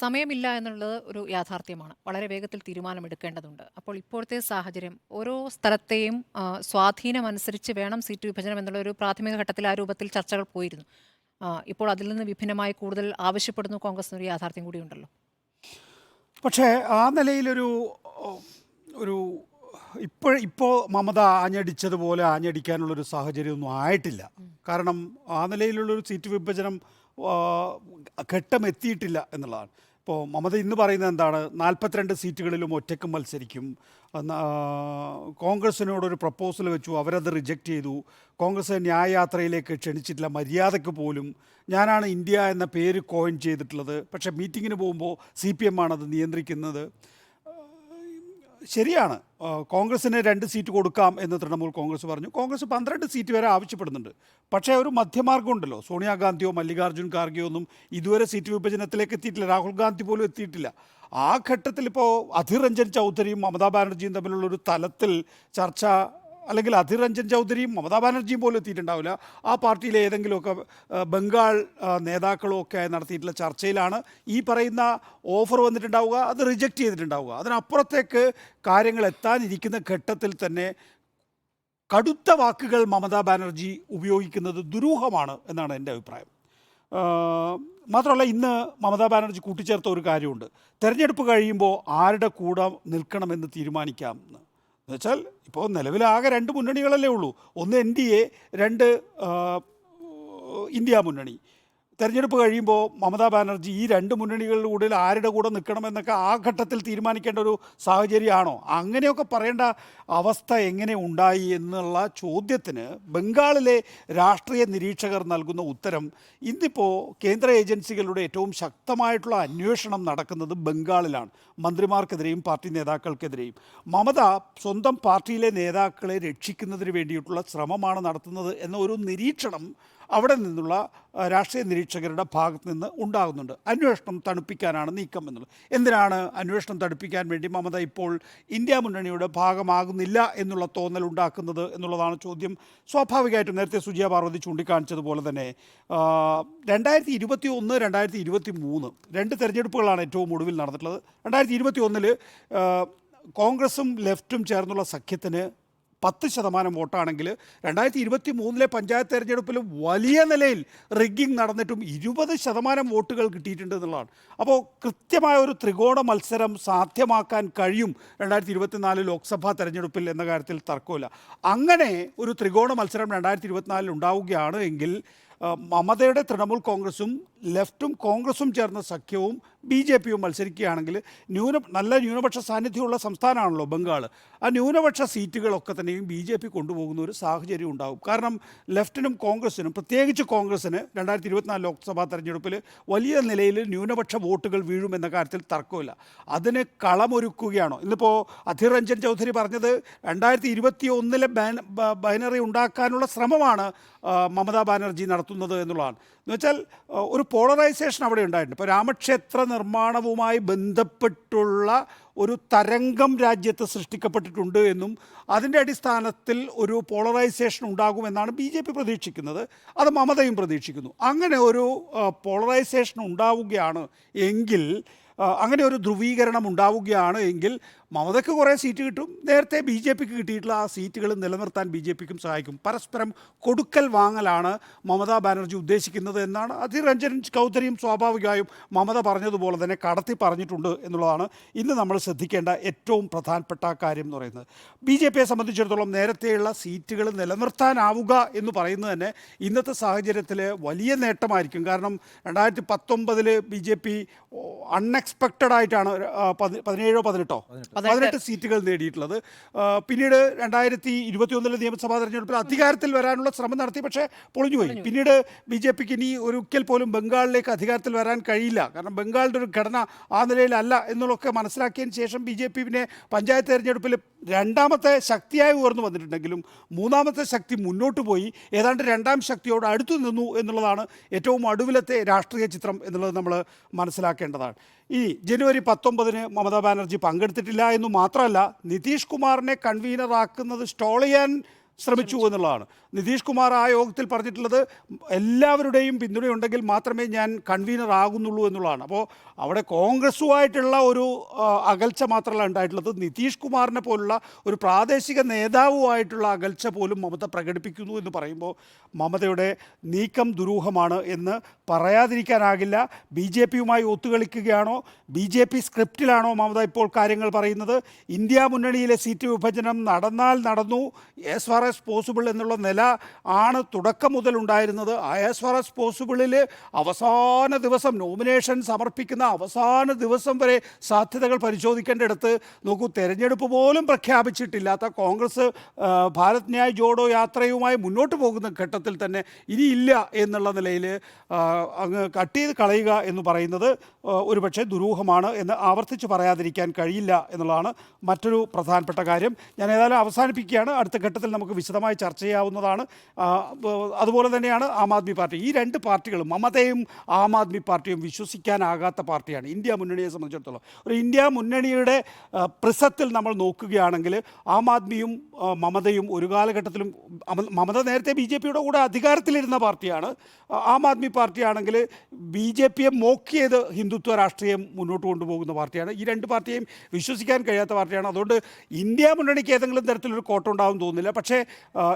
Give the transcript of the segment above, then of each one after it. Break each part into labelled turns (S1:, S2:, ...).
S1: സമയമില്ല എന്നുള്ളത് ഒരു യാഥാർത്ഥ്യമാണ്. വളരെ വേഗത്തിൽ തീരുമാനമെടുക്കേണ്ടതുണ്ട്. അപ്പോൾ ഇപ്പോഴത്തെ സാഹചര്യം ഓരോ സ്ഥലത്തെയും സ്വാധീനമനുസരിച്ച് വേണം സീറ്റ് വിഭജനം എന്നുള്ള ഒരു പ്രാഥമിക ഘട്ടത്തിൽ ആ രൂപത്തിൽ ചർച്ചകൾ പോയിരുന്നു. ഇപ്പോൾ അതിൽ നിന്ന് വിഭിന്നമായി കൂടുതൽ ആവശ്യപ്പെടുന്നു കോൺഗ്രസ് എന്നൊരു യാഥാർത്ഥ്യം കൂടിയുണ്ടല്ലോ
S2: പക്ഷേ ആ നിലയിലൊരു ഒരു ഇപ്പോൾ ഇപ്പോൾ മമത ആഞ്ഞടിച്ചതുപോലെ ആഞ്ഞടിക്കാനുള്ളൊരു സാഹചര്യമൊന്നും ആയിട്ടില്ല. കാരണം ആ നിലയിലുള്ളൊരു സീറ്റ് വിഭജനം ഘട്ടം എത്തിയിട്ടില്ല എന്നുള്ളതാണ്. ഇപ്പോൾ മമത ഇന്ന് പറയുന്നത് എന്താണ്? നാൽപ്പത്തിരണ്ട് സീറ്റുകളിലും ഒറ്റയ്ക്ക് മത്സരിക്കും. കോൺഗ്രസിനോടൊരു പ്രപ്പോസൽ വെച്ചു. അവരത് റിജക്റ്റ് ചെയ്തു. കോൺഗ്രസ് ന്യായയാത്രയിലേക്ക് ക്ഷണിച്ചിട്ടില്ല. മര്യാദയ്ക്ക് പോലും. ഞാനാണ് ഇന്ത്യ എന്ന പേര് കോയിൻ ചെയ്തിട്ടുള്ളത്. പക്ഷേ മീറ്റിങ്ങിന് പോകുമ്പോൾ സി പി എം ആണത് നിയന്ത്രിക്കുന്നത്. ശരിയാണ്. കോൺഗ്രസിന് രണ്ട് സീറ്റ് കൊടുക്കാം എന്ന് തൃണമൂൽ കോൺഗ്രസ് പറഞ്ഞു. കോൺഗ്രസ് പന്ത്രണ്ട് സീറ്റ് വരെ ആവശ്യപ്പെടുന്നുണ്ട്. പക്ഷേ ഒരു മധ്യമാർഗം ഉണ്ടല്ലോ. സോണിയാഗാന്ധിയോ മല്ലികാർജുൻ ഖാർഗെയോ ഒന്നും ഇതുവരെ സീറ്റ് വിഭജനത്തിലേക്ക് എത്തിയിട്ടില്ല. രാഹുൽ ഗാന്ധി പോലും എത്തിയിട്ടില്ല. ആ ഘട്ടത്തിൽ ഇപ്പോൾ അധിർ രഞ്ജൻ ചൗധരിയും മമതാ ബാനർജിയും തമ്മിലുള്ള ഒരു തലത്തിൽ ചർച്ച അല്ലെങ്കിൽ അധിർ രഞ്ജൻ ചൗധരിയും മമതാ ബാനർജിയും പോലും എത്തിയിട്ടുണ്ടാവില്ല. ആ പാർട്ടിയിലെ ഏതെങ്കിലുമൊക്കെ ബംഗാൾ നേതാക്കളും ഒക്കെ നടത്തിയിട്ടുള്ള ചർച്ചയിലാണ് ഈ പറയുന്ന ഓഫർ വന്നിട്ടുണ്ടാവുക അത് റിജക്റ്റ് ചെയ്തിട്ടുണ്ടാവുക. അതിനപ്പുറത്തേക്ക് കാര്യങ്ങൾ എത്താനിരിക്കുന്ന ഘട്ടത്തിൽ തന്നെ കടുത്ത വാക്കുകൾ മമതാ ബാനർജി ഉപയോഗിക്കുന്നത് ദുരൂഹമാണ് എന്നാണ് എന്റെ അഭിപ്രായം. മാത്രമല്ല ഇന്ന് മമതാ ബാനർജി കൂട്ടിച്ചേർത്ത ഒരു കാര്യമുണ്ട്. തെരഞ്ഞെടുപ്പ് കഴിയുമ്പോൾ ആരുടെ കൂടെ നിൽക്കണമെന്ന് തീരുമാനിക്കാം എന്ന്. എന്നുവെച്ചാൽ ഇപ്പോൾ നിലവിലാകെ രണ്ട് മുന്നണികളല്ലേ ഉള്ളൂ. ഒന്ന് എൻ ഡി എ രണ്ട് ഇന്ത്യ മുന്നണി. തെരഞ്ഞെടുപ്പ് കഴിയുമ്പോൾ മമതാ ബാനർജി ഈ രണ്ട് മുന്നണികളുടെ കൂടെ ആരുടെ കൂടെ നിൽക്കണമെന്നൊക്കെ ആ ഘട്ടത്തിൽ തീരുമാനിക്കേണ്ട ഒരു സാഹചര്യമാണോ? അങ്ങനെയൊക്കെ പറയേണ്ട അവസ്ഥ എങ്ങനെ ഉണ്ടായി എന്നുള്ള ചോദ്യത്തിന് ബംഗാളിലെ രാഷ്ട്രീയ നിരീക്ഷകർ നൽകുന്ന ഉത്തരം ഇന്നിപ്പോൾ കേന്ദ്ര ഏജൻസികളുടെ ഏറ്റവും ശക്തമായിട്ടുള്ള അന്വേഷണം നടക്കുന്നത് ബംഗാളിലാണ് മന്ത്രിമാർക്കെതിരെയും പാർട്ടി നേതാക്കൾക്കെതിരെയും. മമത സ്വന്തം പാർട്ടിയിലെ നേതാക്കളെ രക്ഷിക്കുന്നതിന് വേണ്ടിയിട്ടുള്ള ശ്രമമാണ് നടത്തുന്നത് എന്ന ഒരു നിരീക്ഷണം അവിടെ നിന്നുള്ള രാഷ്ട്രീയ നിരീക്ഷകരുടെ ഭാഗത്ത് നിന്ന് ഉണ്ടാകുന്നുണ്ട്. അന്വേഷണം തണുപ്പിക്കാനാണ് നീക്കം എന്നുള്ളത്. എന്തിനാണ് അന്വേഷണം തണുപ്പിക്കാൻ വേണ്ടി മമത ഇപ്പോൾ ഇന്ത്യ മുന്നണിയുടെ ഭാഗമാകുന്നില്ല എന്നുള്ള തോന്നൽ ഉണ്ടാക്കുന്നത് എന്നുള്ളതാണ് ചോദ്യം. സ്വാഭാവികമായിട്ടും നേരത്തെ സുജിയ പാർവതി ചൂണ്ടിക്കാണിച്ചതുപോലെ തന്നെ രണ്ടായിരത്തി ഇരുപത്തി ഒന്ന് രണ്ടായിരത്തി ഇരുപത്തി മൂന്ന് രണ്ട് തെരഞ്ഞെടുപ്പുകളാണ് ഏറ്റവും ഒടുവിൽ നടന്നിട്ടുള്ളത്. രണ്ടായിരത്തി ഇരുപത്തി ഒന്നിൽ കോൺഗ്രസും ലെഫ്റ്റും ചേർന്നുള്ള സഖ്യത്തിന് പത്ത് ശതമാനം വോട്ടാണെങ്കിൽ രണ്ടായിരത്തി ഇരുപത്തി മൂന്നിലെ പഞ്ചായത്ത് തെരഞ്ഞെടുപ്പിൽ വലിയ നിലയിൽ റിഗ്ഗിംഗ് നടന്നിട്ടും ഇരുപത് ശതമാനം വോട്ടുകൾ കിട്ടിയിട്ടുണ്ട് എന്നുള്ളതാണ്. അപ്പോൾ കൃത്യമായ ഒരു ത്രികോണ മത്സരം സാധ്യമാക്കാൻ കഴിയും രണ്ടായിരത്തി ഇരുപത്തിനാല് ലോക്സഭാ തെരഞ്ഞെടുപ്പിൽ എന്ന കാര്യത്തിൽ തർക്കമില്ല. അങ്ങനെ ഒരു ത്രികോണ മത്സരം രണ്ടായിരത്തി ഇരുപത്തിനാലിൽ ഉണ്ടാവുകയാണ് എങ്കിൽ മമതയുടെ തൃണമൂൽ കോൺഗ്രസും ലെഫ്റ്റും കോൺഗ്രസും ചേർന്ന സഖ്യവും ബി ജെ പിയും മത്സരിക്കുകയാണെങ്കിൽ ന്യൂന നല്ല ന്യൂനപക്ഷ സാന്നിധ്യമുള്ള സംസ്ഥാനമാണല്ലോ ബംഗാൾ ആ ന്യൂനപക്ഷ സീറ്റുകളൊക്കെ തന്നെയും ബി ജെ പി കൊണ്ടുപോകുന്ന ഒരു സാഹചര്യം ഉണ്ടാകും. കാരണം ലെഫ്റ്റിനും കോൺഗ്രസിനും പ്രത്യേകിച്ച് കോൺഗ്രസിന് രണ്ടായിരത്തി ഇരുപത്തിനാല് ലോക്സഭാ തെരഞ്ഞെടുപ്പിൽ വലിയ നിലയിൽ ന്യൂനപക്ഷ വോട്ടുകൾ വീഴുമെന്ന കാര്യത്തിൽ തർക്കമില്ല. അതിന് കളമൊരുക്കുകയാണോ? ഇന്നിപ്പോൾ അധിർ രഞ്ജൻ ചൗധരി പറഞ്ഞത് രണ്ടായിരത്തി ഇരുപത്തി ഒന്നിലെ ബൈനറി ഉണ്ടാക്കാനുള്ള ശ്രമമാണ് മമതാ ബാനർജി നടത്തുന്നത് എന്നുള്ളതാണ്. എന്നുവെച്ചാൽ ഒരു പോളറൈസേഷൻ അവിടെ ഉണ്ടായിട്ടുണ്ട്. ഇപ്പോൾ രാമക്ഷേത്ര നിർമ്മാണവുമായി ബന്ധപ്പെട്ടുള്ള ഒരു തരംഗം രാജ്യത്ത് സൃഷ്ടിക്കപ്പെട്ടിട്ടുണ്ട് എന്നും അതിന്റെ അടിസ്ഥാനത്തിൽ ഒരു പോളറൈസേഷൻ ഉണ്ടാകുമെന്നാണ് ബി ജെ പി പ്രതീക്ഷിക്കുന്നത്. അത് മമതയും പ്രതീക്ഷിക്കുന്നു. അങ്ങനെ ഒരു പോളറൈസേഷൻ ഉണ്ടാവുകയാണ് എങ്കിൽ അങ്ങനെ ഒരു ധ്രുവീകരണം ഉണ്ടാവുകയാണ് എങ്കിൽ മമതയ്ക്ക് കുറേ സീറ്റ് കിട്ടും. നേരത്തെ ബി ജെ പിക്ക് കിട്ടിയിട്ടുള്ള ആ സീറ്റുകൾ നിലനിർത്താൻ ബി ജെ പിക്കും സഹായിക്കും. പരസ്പരം കൊടുക്കൽ വാങ്ങലാണ് മമതാ ബാനർജി ഉദ്ദേശിക്കുന്നത് എന്നാണ് അധിർ രഞ്ജൻ ചൗധരിയും സ്വാഭാവികമായും മമത പറഞ്ഞതുപോലെ തന്നെ കടത്തി പറഞ്ഞിട്ടുണ്ട് എന്നുള്ളതാണ് ഇന്ന് നമ്മൾ ശ്രദ്ധിക്കേണ്ട ഏറ്റവും പ്രധാനപ്പെട്ട കാര്യം എന്ന് പറയുന്നത്. ബി ജെ പിയെ സംബന്ധിച്ചിടത്തോളം നേരത്തെയുള്ള സീറ്റുകൾ നിലനിർത്താനാവുക എന്ന് പറയുന്നത് തന്നെ ഇന്നത്തെ സാഹചര്യത്തിൽ വലിയ നേട്ടമായിരിക്കും. കാരണം രണ്ടായിരത്തി പത്തൊമ്പതിൽ ബി ജെ പി അൺഎക്സ്പെക്റ്റഡ് ആയിട്ടാണ് ആ, പതി- പതിനേഴോ പതിനെട്ടോ. പതിനെട്ട് സീറ്റുകൾ നേടിയിട്ടുള്ളത്. പിന്നീട് രണ്ടായിരത്തി ഇരുപത്തി ഒന്നിലെ നിയമസഭാ തെരഞ്ഞെടുപ്പിൽ അധികാരത്തിൽ വരാനുള്ള ശ്രമം നടത്തി പക്ഷേ പൊളിഞ്ഞുപോയി പിന്നീട് ബി ജെ പിക്ക് ഇനി ഒരിക്കൽ പോലും ബംഗാളിലേക്ക് അധികാരത്തിൽ വരാൻ കഴിയില്ല. കാരണം ബംഗാളിന്റെ ഒരു ഘടന ആ നിലയിലല്ല എന്നുള്ളതൊക്കെ മനസ്സിലാക്കിയതിന് ശേഷം ബി ജെ പി പിന്നെ പഞ്ചായത്ത് തെരഞ്ഞെടുപ്പിൽ രണ്ടാമത്തെ ശക്തിയായി ഉയർന്നു വന്നിട്ടുണ്ടെങ്കിലും മൂന്നാമത്തെ ശക്തി മുന്നോട്ട് പോയി. ഏതാണ്ട് രണ്ടാം ശക്തിയോട് അടുത്തു നിന്നു എന്നുള്ളതാണ് ഏറ്റവും അടുവിലത്തെ രാഷ്ട്രീയ ചിത്രം എന്നുള്ളത് നമ്മൾ മനസ്സിലാക്കേണ്ടതാണ്. ഈ ജനുവരി പത്തൊമ്പതിന് മമതാ ബാനർജി പങ്കെടുത്തിട്ടില്ല എന്ന് മാത്രമല്ല നിതീഷ് കുമാറിനെ കൺവീനറാക്കുന്നത് സ്റ്റോൾ ചെയ്യാൻ ശ്രമിച്ചു എന്നുള്ളതാണ്. നിതീഷ് കുമാർ ആ യോഗത്തിൽ പറഞ്ഞിട്ടുള്ളത് എല്ലാവരുടെയും പിന്തുണയുണ്ടെങ്കിൽ മാത്രമേ ഞാൻ കൺവീനർ ആകുന്നുള്ളൂ എന്നുള്ളതാണ്. അപ്പോൾ അവിടെ കോൺഗ്രസുമായിട്ടുള്ള ഒരു അകൽച്ച മാത്രമല്ല ഉണ്ടായിട്ടുള്ളത്. നിതീഷ് കുമാറിനെ പോലുള്ള ഒരു പ്രാദേശിക നേതാവുമായിട്ടുള്ള അകൽച്ച പോലും മമത പ്രകടിപ്പിക്കുന്നു എന്ന് പറയുമ്പോൾ മമതയുടെ നീക്കം ദുരൂഹമാണ് എന്ന് പറയാതിരിക്കാനാകില്ല. ബി ജെ പിയുമായി ഒത്തുകളിക്കുകയാണോ? ബി ജെ പി സ്ക്രിപ്റ്റിലാണോ മമത ഇപ്പോൾ കാര്യങ്ങൾ പറയുന്നത്? ഇന്ത്യ മുന്നണിയിലെ സീറ്റ് വിഭജനം നടന്നാൽ നടന്നു. ആസ് ഫാർ പോസിബിൾ എന്നുള്ള നില ആണ് തുടക്കം മുതൽ ഉണ്ടായിരുന്നത്. ആസ് ഫാർ ആസ് പോസിബിളിൽ അവസാന ദിവസം നോമിനേഷൻ സമർപ്പിക്കുന്ന അവസാന ദിവസം വരെ സാധ്യതകൾ പരിശോധിക്കേണ്ടിടത്ത് നോക്കൂ തെരഞ്ഞെടുപ്പ് പോലും പ്രഖ്യാപിച്ചിട്ടില്ലാത്ത കോൺഗ്രസ് ഭാരത് ന്യായ് ജോഡോ യാത്രയുമായി മുന്നോട്ട് പോകുന്ന ഘട്ടത്തിൽ തന്നെ ഇനിയില്ല എന്നുള്ള നിലയിൽ അങ്ങ് കട്ട് ചെയ്ത് കളയുക എന്ന് പറയുന്നത് ഒരുപക്ഷെ ദുരൂഹമാണ് എന്ന് ആവർത്തിച്ച് പറയാതിരിക്കാൻ കഴിയില്ല എന്നുള്ളതാണ് മറ്റൊരു പ്രധാനപ്പെട്ട കാര്യം. ഞാൻ ഏതായാലും അവസാനിപ്പിക്കുകയാണ്. അടുത്ത ഘട്ടത്തിൽ നമുക്ക് വിശദമായി ചർച്ച ചെയ്യാവുന്നതാണ്. അതുപോലെ തന്നെയാണ് ആം ആദ്മി പാർട്ടി. ഈ രണ്ട് പാർട്ടികളും മമതയും ആം ആദ്മി പാർട്ടിയും വിശ്വസിക്കാനാകാത്ത പാർട്ടിയാണ്. ഇന്ത്യ മുന്നണിയെ സംബന്ധിച്ചിടത്തോളം. ഒരു ഇന്ത്യ മുന്നണിയുടെ പ്രിസത്തിൽ നമ്മൾ നോക്കുകയാണെങ്കിൽ ആം ആദ്മിയും മമതയും ഒരു കാലഘട്ടത്തിലും മമത നേരത്തെ ബി ജെ പിയുടെ കൂടെ അധികാരത്തിലിരുന്ന പാർട്ടിയാണ്. ആം ആദ്മി പാർട്ടിയാണെങ്കിൽ ബി ജെ പിയെ മോക്ക് ചെയ്ത് ഹിന്ദുത്വ രാഷ്ട്രീയം മുന്നോട്ട് കൊണ്ടുപോകുന്ന പാർട്ടിയാണ്. ഈ രണ്ട് പാർട്ടിയെയും വിശ്വസിക്കാൻ കഴിയാത്ത പാർട്ടിയാണ്. അതുകൊണ്ട് ഇന്ത്യ മുന്നണിക്ക് ഏതെങ്കിലും തരത്തിലൊരു കോട്ടമുണ്ടാവും തോന്നുന്നില്ല. പക്ഷേ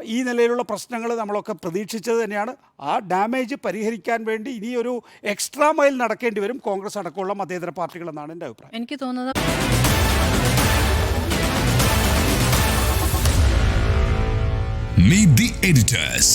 S2: ഈ നിലയിലുള്ള പ്രശ്നങ്ങൾ നമ്മളൊക്കെ പ്രതീക്ഷിച്ചത് തന്നെയാണ് ആ ഡാമേജ് പരിഹരിക്കാൻ വേണ്ടി ഇനിയൊരു ഒരു എക്സ്ട്രാ മൈൽ നടക്കേണ്ടി വരും കോൺഗ്രസ് അടക്കമുള്ള മതേതര പാർട്ടികളെന്നാണ് എന്റെ അഭിപ്രായം
S1: എനിക്ക് തോന്നുന്നത്
S3: Meet the editors.